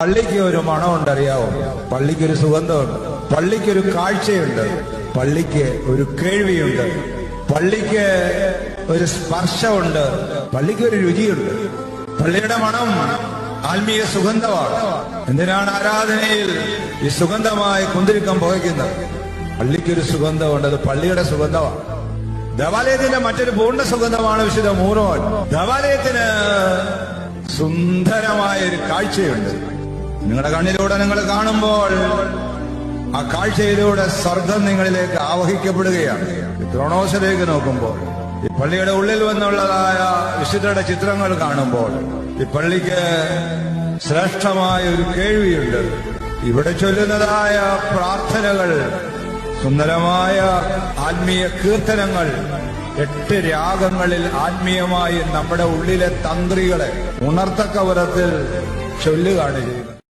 പള്ളിക്ക് ഒരു മണമുണ്ട് അറിയാവോ പള്ളിക്ക് ഒരു സുഗന്ധമുണ്ട്. പള്ളിക്ക് ഒരു കാഴ്ചയുണ്ട്. പള്ളിക്ക് ഒരു കേൾവിയുണ്ട്. പള്ളിക്ക് ഒരു സ്പർശമുണ്ട്. പള്ളിക്ക് ഒരു രുചിയുണ്ട്. പള്ളിയുടെ മണം ആത്മീയ സുഗന്ധമാണ്. എന്തിനാണ് ആരാധനയിൽ ഈ സുഗന്ധമായി കുന്തിരിക്കം പുകയ്ക്കുന്നത്? പള്ളിക്കൊരു സുഗന്ധമുണ്ട്. അത് പള്ളിയുടെ സുഗന്ധമാണ്. ദേവാലയത്തിന്റെ മറ്റൊരു പൂർണ സുഗന്ധമാണ് വിശുദ്ധ മൂറോൻ. ദേവാലയത്തിന് സുന്ദരമായ ഒരു കാഴ്ചയുണ്ട്. നിങ്ങളുടെ കണ്ണിലൂടെ നിങ്ങൾ കാണുമ്പോൾ ആ കാഴ്ചയിലൂടെ സ്വർഗം നിങ്ങളിലേക്ക് ആവഹിക്കപ്പെടുകയാണ്. ക്രോണോസിലേക്ക് നോക്കുമ്പോൾ ഈ പള്ളിയുടെ ഉള്ളിൽ വന്നുള്ളതായ വിശുദ്ധരുടെ ചിത്രങ്ങൾ കാണുമ്പോൾ ഈ പള്ളിക്ക് ശ്രേഷ്ഠമായ ഒരു കേൾവിയുണ്ട്. ഇവിടെ ചൊല്ലുന്നതായ പ്രാർത്ഥനകൾ സുന്ദരമായ ആത്മീയ കീർത്തനങ്ങൾ എട്ട് രാഗങ്ങളിൽ ആത്മീയമായി നമ്മുടെ ഉള്ളിലെ തന്ത്രികളെ ഉണർത്തക്കവരത്തിൽ ചൊല്ലുകയാണ് ചെയ്യുന്നത്.